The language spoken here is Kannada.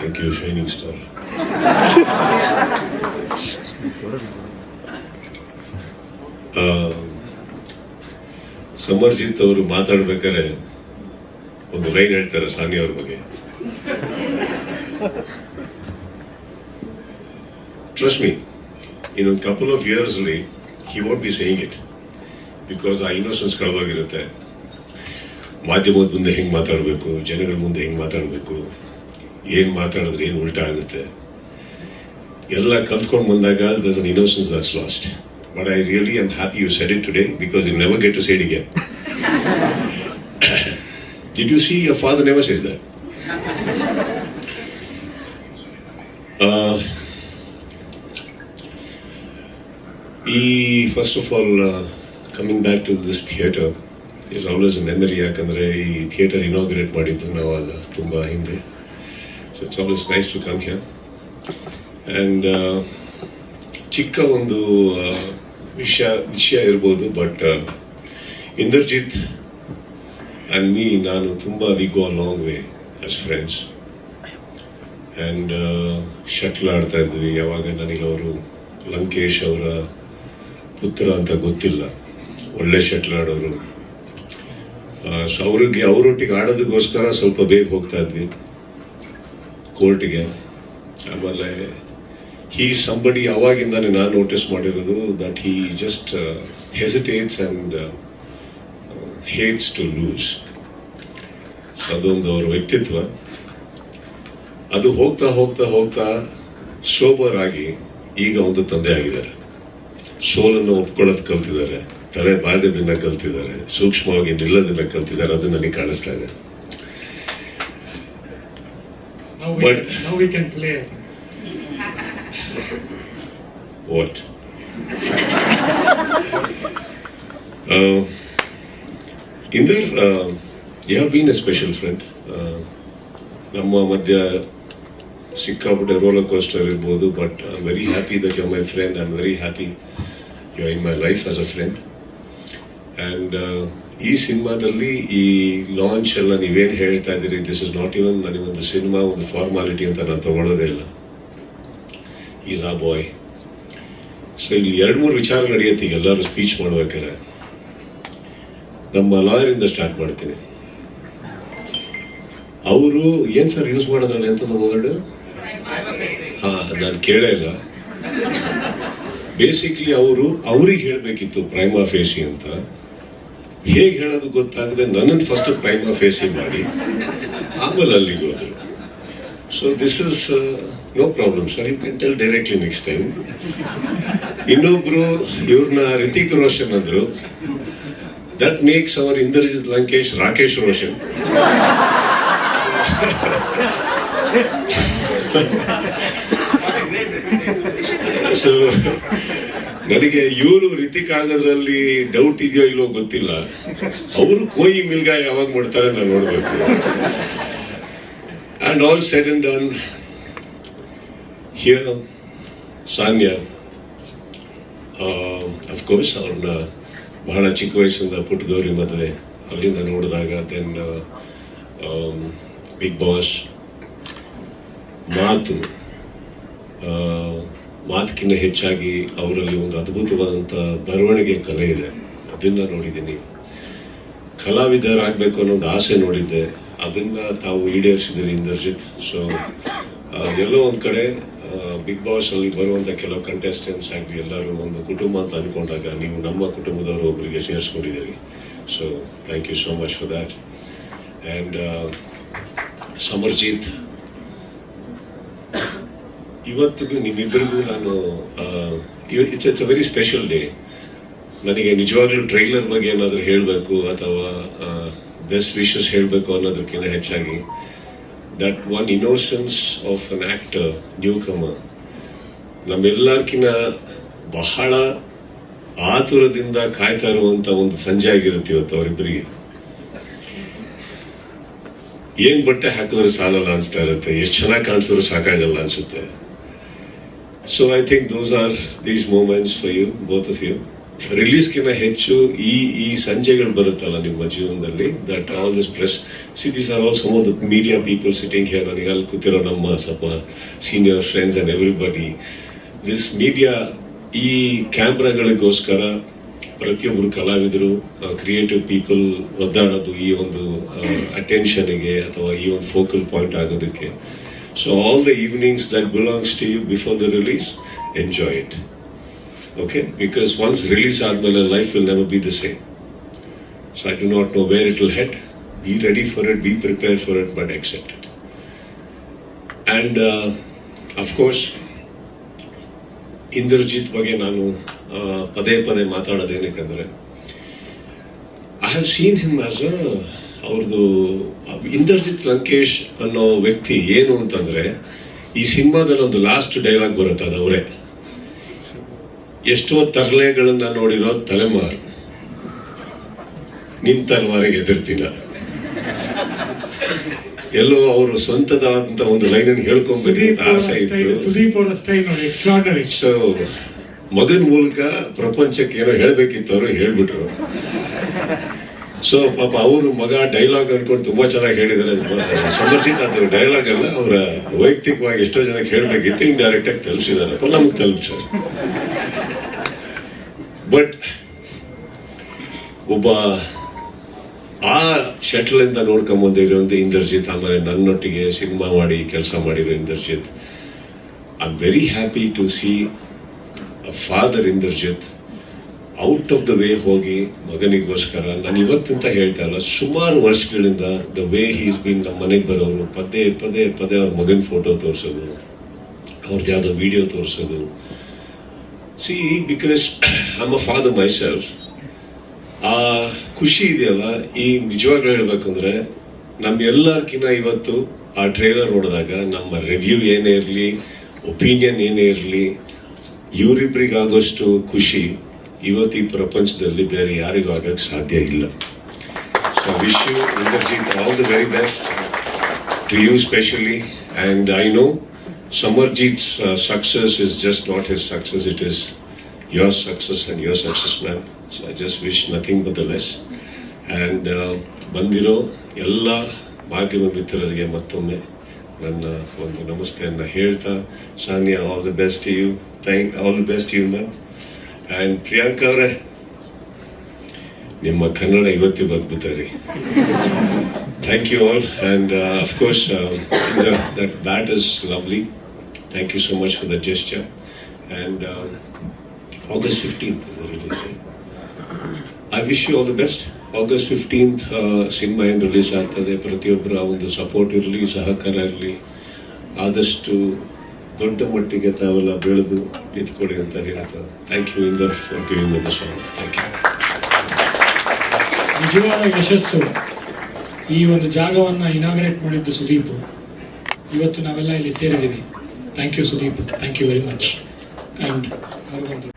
Thank you shining star. Samarjit ಅವರು ಮಾತಾಡ್ಬೇಕಾದ್ರೆ ಒಂದು ಲೈನ್ ಹೇಳ್ತಾರೆ ಸಾನಿಯಾ ಅವ್ರ ಬಗ್ಗೆ ಟ್ರಸ್ಟ್ ಮೀ ಇನ್ನೊಂದು ಕಪಲ್ ಆಫ್ ಇಯರ್ಸ್ ಅಲ್ಲಿ he won't be saying it because ಆ ಇನ್ನೋಸೆನ್ಸ್ ಕಳೆದೋಗಿರುತ್ತೆ ಮಾಧ್ಯಮದ ಮುಂದೆ ಹೆಂಗೆ ಮಾತಾಡಬೇಕು, ಜನಗಳ ಮುಂದೆ ಹೆಂಗೆ ಮಾತಾಡಬೇಕು ಏನು ಮಾತಾಡಿದ್ರೆ ಏನು ಉಲ್ಟಾ ಆಗುತ್ತೆ? ಎಲ್ಲ ಕಲ್ತ್ಕೊಂಡು ಬಂದಾಗ thus an innocence that's lost but I really am happy you said it today because you never get to said ಇಗೆ did you see your father never says that ಈ first of all coming back to this theatre is always memory ಯಾಕಂದರೆ ಈ ಥಿಯೇಟರ್ ಇನಾಗ್ರೇಟ್ ಮಾಡಿದ್ದು ನಾವು ಆಗ ತುಂಬ ಹಿಂದೆ. So it's always nice to come here and ಚಿಕ್ಕ ಒಂದು ವಿಷಯ ವಿಷಯ ಇರ್ಬೋದು ಬಟ್ ಇಂದರ್ಜಿತ್ ಆ್ಯಂಡ್ ಮೀ ನಾನು ತುಂಬ we go long way as friends and shuttle ಆಡ್ತಾ ಇದ್ವಿ. ಯಾವಾಗ ನನಗೆ ಅವರು ಲಂಕೇಶ್ ಅವರ ಪುತ್ರ ಅಂತ ಗೊತ್ತಿಲ್ಲ. ಒಳ್ಳೆ ಶಟ್ಲ್ ಆಡೋರು. ಸೊ ಅವ್ರಿಗೆ, ಅವರೊಟ್ಟಿಗೆ ಆಡೋದಕ್ಕೋಸ್ಕರ ಸ್ವಲ್ಪ ಬೇಗ ಹೋಗ್ತಾ ಇದ್ವಿ. ಕೋರ್ಟ್ಗೆ. ಆಮೇಲೆ ಹೀ ಸಂಬಡಿ ಅವಾಗಿಂದಾನೆ ನಾನು ನೋಟಿಸ್ ಮಾಡಿರೋದು that he just hesitates and hates to lose ಅದೊಂದು ಅವ್ರ ವ್ಯಕ್ತಿತ್ವ. ಅದು ಹೋಗ್ತಾ ಹೋಗ್ತಾ ಹೋಗ್ತಾ ಸೋಬರ್ ಆಗಿ ಈಗ ಒಂದು ತಂದೆ ಆಗಿದ್ದಾರೆ. ಸೋಲನ್ನು ಒಪ್ಕೊಳ್ಳೋದು ಕಲ್ತಿದ್ದಾರೆ. ತಲೆ ಬಾಲ್ಯದಿಂದ ಕಲ್ತಿದ್ದಾರೆ. ಸೂಕ್ಷ್ಮವಾಗಿ ನಿಲ್ಲೋದನ್ನ ಕಲ್ತಿದ್ದಾರೆ. ಅದು ನನಗೆ ಕಾಣಿಸ್ತಾ ಇದೆ. Now we, But- now we can play. I think. What? uh, Inder, uh, you have been a special friend. Uh, ನಮ್ಮ ಮಧ್ಯ ಸಿಕ್ಕಾಪಟ್ಟೆ ರೋಲರ್ ಕೋಸ್ಟರ್ ಇರ್ಬೋದು but I am very happy that you my friend I am very happy you in my life as a friend And ಈ ಸಿನಿಮಾದಲ್ಲಿ ಈ ಲಾಂಚ್ ಎಲ್ಲ ನೀವೇನು ಹೇಳ್ತಾ ಇದ್ದೀರಿ ದಿಸ್ ಇಸ್ ನಾಟ್ ಇವನ್ ಒಂದು ಸಿನಿಮಾ ಒಂದು ಫಾರ್ಮಾಲಿಟಿ ಅಂತ ನಾನು ತಗೊಳ್ಳೋದೇ ಇಲ್ಲ. ಈಸ್ ಆ ಬಾಯ್ ಸೊ ಇಲ್ಲಿ ಎರಡು ಮೂರು ವಿಚಾರ ನಡೆಯುತ್ತೆ ಈಗ ಎಲ್ಲರೂ ಸ್ಪೀಚ್ ಮಾಡ್ಬೇಕಾರೆ ನಮ್ಮ ಲಾಯರಿಂದ ಸ್ಟಾರ್ಟ್ ಮಾಡ್ತೀನಿ. ಅವರು ಏನ್ ಸರ್ ಯೂಸ್ ಮಾಡೋದ್ರಲ್ಲಿ ಎಂಥದ್ದು ವರ್ಡ್ ಹಾ, ನಾನು ಕೇಳೇ ಇಲ್ಲ. ಬೇಸಿಕ್ಲಿ ಅವರು, ಅವ್ರಿಗೆ ಹೇಳಬೇಕಿತ್ತು ಪ್ರೈಮಾ ಫೇಸಿ ಅಂತ. ಹೇಗೆ ಹೇಳೋದು ಗೊತ್ತಾಗದೆ ನನ್ನನ್ನು ಫಸ್ಟ್ ಪ್ರೈಮಾ ಫೇಸಿ ಮಾಡಿ ಆಮೇಲೆ ಅಲ್ಲಿಗೆ ಹೋದರು so this is no problem sir you can tell directly next time ಇನ್ನೊಬ್ರು ಇವ್ರನ್ನ ರಿತಿಕ್ ರೋಷನ್ ಅಂದರು. That makes our Indrajit Lankesh Rakesh Roshan so ನನಗೆ ಇವರು ರಿತಿಕ್ ಆಗೋದ್ರಲ್ಲಿ ಡೌಟ್ ಇದೆಯೋ ಇಲ್ಲೋ ಗೊತ್ತಿಲ್ಲ. ಅವರು ಕೋಯಿ ಮಿಲ್ಗಾ ಯಾವಾಗ ಮಾಡ್ತಾರೆ ನಾನು ನೋಡ್ಬೇಕು. And all said and done here Saanya of course ಅವ್ರನ್ನ ಬಹಳ ಚಿಕ್ಕ ವಯಸ್ಸಿಂದ ಪುಟ್ಟ ಗೌರಿ ಮದುವೆ. ಅಲ್ಲಿಂದ ನೋಡಿದಾಗ ದೆನ್ ಬಿಗ್ ಬಾಸ್ ಮಾತು ಮಾತಕ್ಕಿಂತ ಹೆಚ್ಚಾಗಿ ಅವರಲ್ಲಿ ಒಂದು ಅದ್ಭುತವಾದಂಥ ಬರವಣಿಗೆ ಕಲೆ ಇದೆ. ಅದನ್ನು ನೋಡಿದ್ದೀನಿ. ಕಲಾವಿದರಾಗಬೇಕು ಅನ್ನೋ ಒಂದು ಆಸೆ ನೋಡಿದ್ದೆ. ಅದನ್ನು ತಾವು ಈಡೇರಿಸಿದ್ದೀರಿ, ಇಂದರ್ಜಿತ್. ಸೊ ಎಲ್ಲೋ ಒಂದು ಕಡೆ ಬಿಗ್ ಬಾಸಲ್ಲಿ ಬರುವಂಥ ಕೆಲವು ಕಂಟೆಸ್ಟೆಂಟ್ಸ್ ಆಗಲಿ, ಎಲ್ಲರೂ ಒಂದು ಕುಟುಂಬ ಅಂತ ಅಂದ್ಕೊಂಡಾಗ ನೀವು ನಮ್ಮ ಕುಟುಂಬದವರು ಒಬ್ಬರಿಗೆ ಸೇರಿಸ್ಕೊಂಡಿದ್ದೀರಿ. So thank you so much for that and Samarjit ಇವತ್ತಿಗೂ ನಿಮ್ಮಿಬ್ಬರಿಗೂ ನಾನು it's it's a very special day ನನಗೆ ನಿಜವಾಗ್ಲೂ ಟ್ರೈಲರ್ ಬಗ್ಗೆ ಏನಾದರೂ ಹೇಳಬೇಕು ಅಥವಾ ಬೆಸ್ಟ್ ವಿಶಸ್ ಹೇಳಬೇಕು ಅನ್ನೋದಕ್ಕಿಂತ ಹೆಚ್ಚಾಗಿ that one innocence of an actor newcomer ನಮ್ಮೆಲ್ಲರ್ಕಿನ್ನ ಬಹಳ ಆತುರದಿಂದ ಕಾಯ್ತಾ ಇರುವಂತ ಒಂದು ಸಂಜೆ ಆಗಿರುತ್ತೆ ಇವತ್ತು ಅವರಿಬ್ಬರಿಗೆ. ಏನ್ ಬಟ್ಟೆ ಹಾಕಿದ್ರೆ ಸಾಲಲ್ಲ ಅನ್ಸ್ತಾ ಇರುತ್ತೆ. ಎಷ್ಟು ಚೆನ್ನಾಗಿ ಕಾಣಿಸಿದ್ರು ಸಾಕಾಗಲ್ಲ ಅನ್ಸುತ್ತೆ. So I think those are these moments for you both of you ರಿಲೀಸ್ಗಿಂತ ಹೆಚ್ಚು ಈ ಈ ಸಂಜೆಗಳು ಬರುತ್ತಲ್ಲ ನಿಮ್ಮ ಜೀವನದಲ್ಲಿ that all this press see these are all some of the media people sitting here ನನಗೆ ಅಲ್ಲಿ ಕೂತಿರೋ ನಮ್ಮ ಸ್ವಲ್ಪ senior friends and everybody this media ಈ ಕ್ಯಾಮ್ರಾಗಳಿಗೋಸ್ಕರ ಪ್ರತಿಯೊಬ್ಬರು ಕಲಾವಿದರು ಕ್ರಿಯೇಟಿವ್ ಪೀಪಲ್ ಒದ್ದಾಡೋದು ಈ ಒಂದು ಅಟೆನ್ಷನ್ಗೆ ಅಥವಾ ಈ ಒಂದು ಫೋಕಲ್ ಪಾಯಿಂಟ್ ಆಗೋದಕ್ಕೆ so all the evenings that belongs to you before the release enjoy it okay because once release admire life will never be the same so i do not know where it will head be ready for it be prepared for it but accept it and uh, of course Indrajit ಬಗ್ಗೆ ನಾನು ಆ, ಪದೇ ಪದೇ ಮಾತಾಡೋದೇನಕ್ಕಂದ್ರೆ I have seen him as a ಅವ್ರದ್ದು ಇಂದರ್ಜಿತ್ ಲಂಕೇಶ್ ಅನ್ನೋ ವ್ಯಕ್ತಿ ಏನು ಅಂತಂದ್ರೆ ಈ ಸಿನಿಮಾದಲ್ಲಿ ಒಂದು ಲಾಸ್ಟ್ ಡೈಲಾಗ್ ಬರುತ್ತೆ ಅದು ಅವರೇ. ಎಷ್ಟೋ ತರಲೆಗಳನ್ನ ನೋಡಿರೋ ತಲೆಮಾರು ನಿನ್ ತಲೆಮಾರಿಗೆ ಎದುರ್ತಿಲ್ಲ. ಎಲ್ಲೋ ಅವರು ಸ್ವಂತದಾದಂತ ಒಂದು ಲೈನ್ ಅನ್ನು ಹೇಳ್ಕೊಬೇಕು ಆಸೆ ಇತ್ತು. ಸೊ ಮಗನ್ ಮೂಲಕ ಪ್ರಪಂಚಕ್ಕೆ ಏನೋ ಹೇಳ್ಬೇಕಿತ್ತು ಅವರು ಹೇಳ್ಬಿಟ್ರು. ಸೊ ಪಾಪ ಅವರು ಮಗ ಡೈಲಾಗ್ ಅನ್ಕೊಂಡು ತುಂಬಾ ಚೆನ್ನಾಗಿ ಹೇಳಿದ್ದಾರೆ. ಸಮರ್ಜಿತ ಅದು ಡೈಲಾಗ್ ಅಲ್ಲ ಅವರ ವೈಯಕ್ತಿಕವಾಗಿ ಎಷ್ಟೋ ಜನಕ್ಕೆ ಹೇಳ್ಬೇಕಿತ್ತು ಡೈರೆಕ್ಟ್ ಆಗಿ ತಲುಪಿಸಿದ್ದಾರೆ. ನಮ್ಗೆ ತಲುಪಿಸ್ತಾರೆ ಬಟ್ ಒಬ್ಬ ಆ ಶಟ್ಲ್ ಇಂದ ನೋಡ್ಕೊಂಡ್ ಬಂದಿರೋ ಇಂದರ್ಜಿತ್, ಆಮೇಲೆ ನನ್ನೊಟ್ಟಿಗೆ ಸಿನಿಮಾ ಮಾಡಿ, ಕೆಲಸ ಮಾಡಿರೋ Inderjit. I am very happy to see father Inderjit. Out of the way ಹೋಗಿ ಮಗನಿಗೋಸ್ಕರ ನಾನು ಇವತ್ತಂತ ಹೇಳ್ತಾ ಇಲ್ಲ, ಸುಮಾರು ವರ್ಷಗಳಿಂದ ದ ವೇ ಹೀಸ್ ಬಿನ್ ನಮ್ಮ ಮನೆಗೆ ಬರೋರು, ಪದೇ ಪದೇ ಪದೇ ಅವ್ರ ಮಗನ ಫೋಟೋ ತೋರಿಸೋದು ಅವ್ರದ್ದು ಯಾವುದೋ ವಿಡಿಯೋ ತೋರಿಸೋದು. See because a father myself ಆ ಖುಷಿ ಇದೆಯಲ್ಲ, ಈ ನಿಜವಾಗ್ಲೂ ಹೇಳ್ಬೇಕಂದ್ರೆ ನಮ್ಮೆಲ್ಲರ್ಕಿನ್ನ ಇವತ್ತು ಆ ಟ್ರೇಲರ್ ನೋಡಿದಾಗ ನಮ್ಮ ರಿವ್ಯೂ ಏನೇ ಇರಲಿ ಒಪಿನಿಯನ್ ಏನೇ ಇರಲಿ ಇವರಿಬ್ಬರಿಗಾಗೋಷ್ಟು ಖುಷಿ. ಇವತ್ತು ಈ ಪ್ರಪಂಚದಲ್ಲಿ ಬೇರೆ ಯಾರಿಗೂ ಆಗಕ್ಕೆ ಸಾಧ್ಯ ಇಲ್ಲ. So wish you Inderjit all the very best to you specially and I know Samarjit success is just not his success it is your success and your success ma'am so I just wish nothing but the less and ಬಂದಿರೋ ಎಲ್ಲ ಮಾಧ್ಯಮ ಮಿತ್ರರಿಗೆ ಮತ್ತೊಮ್ಮೆ ನನ್ನ ಒಂದು ನಮಸ್ತೆಯನ್ನು ಹೇಳ್ತಾ Saanya all the best you thank all the best you ma'am and Priyanka ಅವರೇ ನಿಮ್ಮ ಕನ್ನಡ ಇವತ್ತಿಗೆ ಅದ್ಭುತ ರೀ Thank you all, and uh, of course, uh, the, that that is lovely. Thank you so much for the gesture. And um, August 15th is the release. Right? I wish you all the best. August 15th cinema ಏನು ರಿಲೀಸ್ ಆಗ್ತದೆ ಪ್ರತಿಯೊಬ್ಬರ ಒಂದು ಸಪೋರ್ಟ್ ಇರಲಿ ಸಹಕಾರ ಇರಲಿ ಆದಷ್ಟು ದೊಡ್ಡ ಮಟ್ಟಿಗೆ ತಾವೆಲ್ಲ ಬೆಳೆದು ನಿಂತ್ಕೊಡಿ ಅಂತ ಹೇಳ್ತಾರೆ thank you for thank you ನಿಜವಾದ ಯಶಸ್ಸು ಈ ಒಂದು ಜಾಗವನ್ನು ಇನಾಗ್ರೇಟ್ ಮಾಡಿದ್ದು ಸುದೀಪ್. ಇವತ್ತು ನಾವೆಲ್ಲ ಇಲ್ಲಿ ಸೇರಿದ್ದೀವಿ. Thank you Sudeep. Thank you very much and